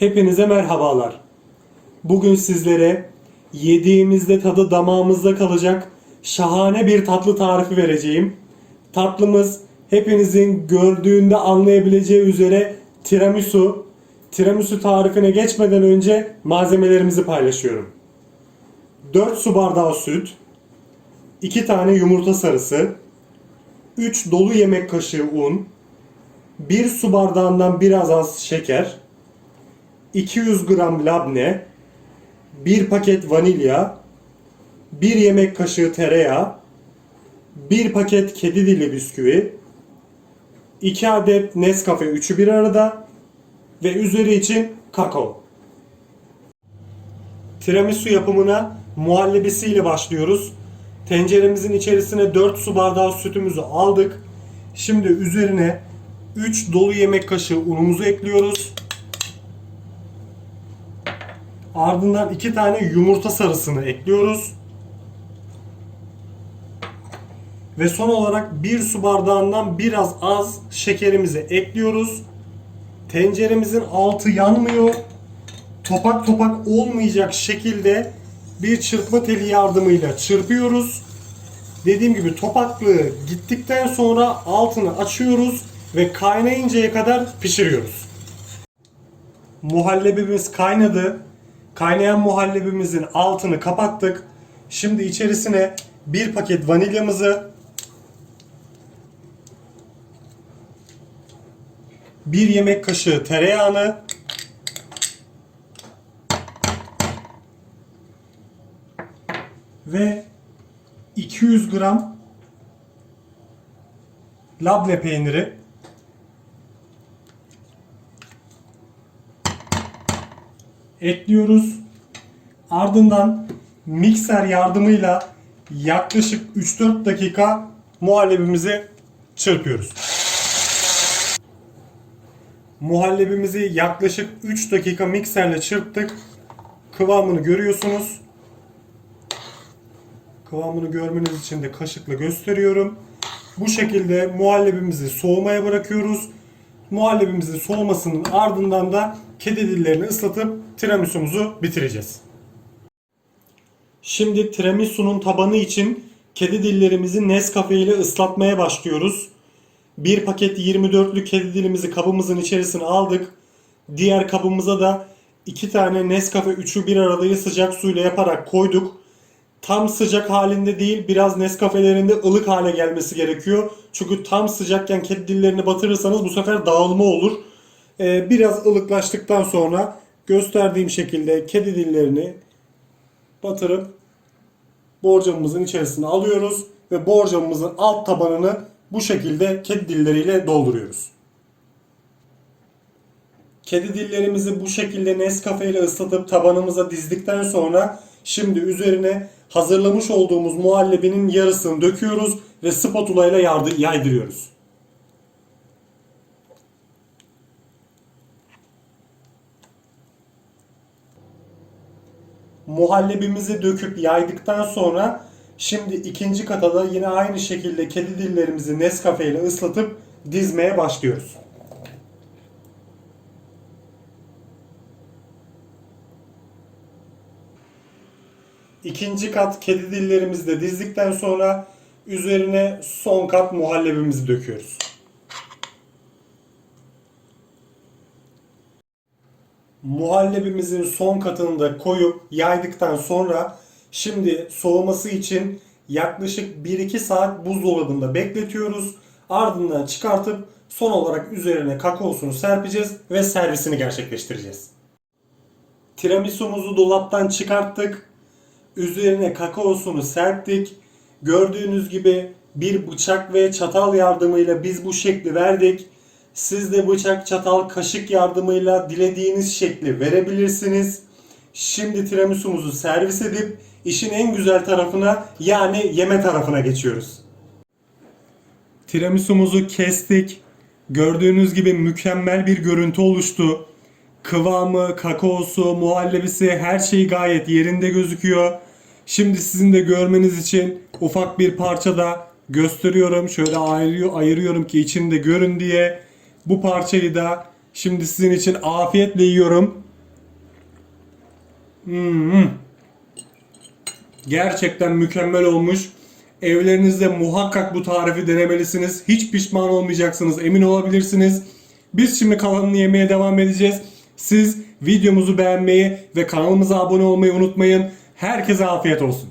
Hepinize merhabalar. Bugün sizlere yediğimizde tadı damağımızda kalacak şahane bir tatlı tarifi vereceğim. Tatlımız hepinizin gördüğünde anlayabileceği üzere tiramisu. Tiramisu tarifine geçmeden önce malzemelerimizi paylaşıyorum. 4 su bardağı süt, 2 tane yumurta sarısı, 3 dolu yemek kaşığı un, 1 su bardağından biraz az şeker, 200 gram labne, 1 paket vanilya, 1 yemek kaşığı tereyağı, 1 paket kedi dili bisküvi, 2 adet Nescafe üçü bir arada ve üzeri için kakao. Tiramisu yapımına muhallebisiyle başlıyoruz. Tenceremizin içerisine 4 su bardağı sütümüzü aldık. Şimdi üzerine 3 dolu yemek kaşığı unumuzu ekliyoruz. Ardından 2 tane yumurta sarısını ekliyoruz. Ve son olarak 1 su bardağından biraz az şekerimizi ekliyoruz. Tenceremizin altı yanmıyor. Topak topak olmayacak şekilde bir çırpma teli yardımıyla çırpıyoruz. Dediğim gibi topaklığı gittikten sonra altını açıyoruz ve kaynayıncaya kadar pişiriyoruz. Muhallebimiz kaynadı. Kaynayan muhallebimizin altını kapattık. Şimdi içerisine bir paket vanilyamızı, bir yemek kaşığı tereyağını, ve 200 gram labne peyniri ekliyoruz. Ardından mikser yardımıyla yaklaşık 3-4 dakika muhallebimizi çırpıyoruz. Muhallebimizi yaklaşık 3 dakika mikserle çırptık. Kıvamını görüyorsunuz. Kıvamını görmeniz için de kaşıkla gösteriyorum. Bu şekilde muhallebimizi soğumaya bırakıyoruz. Muhallebimizin soğumasının ardından da kedi dillerini ıslatıp tiramisu'muzu bitireceğiz. Şimdi tiramisu'nun tabanı için kedi dillerimizi Nescafe ile ıslatmaya başlıyoruz. Bir paket 24'lü kedi dilimizi kabımızın içerisine aldık. Diğer kabımıza da iki tane Nescafe 3'ü bir aradayı sıcak suyla yaparak koyduk tam sıcak halinde değil biraz Nescafe'lerinde ılık hale gelmesi gerekiyor. Çünkü tam sıcakken kedi dillerini batırırsanız bu sefer dağılma olur. Ee, biraz ılıklaştıktan sonra gösterdiğim şekilde kedi dillerini batırıp borcamımızın içerisine alıyoruz ve borcamımızın alt tabanını bu şekilde kedi dilleriyle dolduruyoruz. Kedi dillerimizi bu şekilde Nescafe ile ıslatıp tabanımıza dizdikten sonra şimdi üzerine hazırlamış olduğumuz muhallebinin yarısını döküyoruz ve spatula ile yaydırıyoruz. Muhallebimizi döküp yaydıktan sonra şimdi ikinci kata da yine aynı şekilde kedi dillerimizi Nescafe ile ıslatıp dizmeye başlıyoruz. İkinci kat kedi dillerimizi de dizdikten sonra üzerine son kat muhallebimizi döküyoruz. Muhallebimizin son katını da koyup yaydıktan sonra şimdi soğuması için yaklaşık 1-2 saat buzdolabında bekletiyoruz. Ardından çıkartıp son olarak üzerine kakaosunu serpeceğiz ve servisini gerçekleştireceğiz. Tiramisu'muzu dolaptan çıkarttık. Üzerine kakaosunu serptik. Gördüğünüz gibi bir bıçak ve çatal yardımıyla biz bu şekli verdik. Siz de bıçak, çatal, kaşık yardımıyla dilediğiniz şekli verebilirsiniz. Şimdi tiramisu'muzu servis edip işin en güzel tarafına yani yeme tarafına geçiyoruz. Tiramisu'muzu kestik. Gördüğünüz gibi mükemmel bir görüntü oluştu. Kıvamı, kakaosu, muhallebisi her şey gayet yerinde gözüküyor. Şimdi sizin de görmeniz için ufak bir parça da gösteriyorum. Şöyle ayırıyor, ayırıyorum ki içinde görün diye. Bu parçayı da şimdi sizin için afiyetle yiyorum. Hmm. Gerçekten mükemmel olmuş. Evlerinizde muhakkak bu tarifi denemelisiniz. Hiç pişman olmayacaksınız, emin olabilirsiniz. Biz şimdi kalanını yemeye devam edeceğiz. Siz videomuzu beğenmeyi ve kanalımıza abone olmayı unutmayın. Herkese afiyet olsun.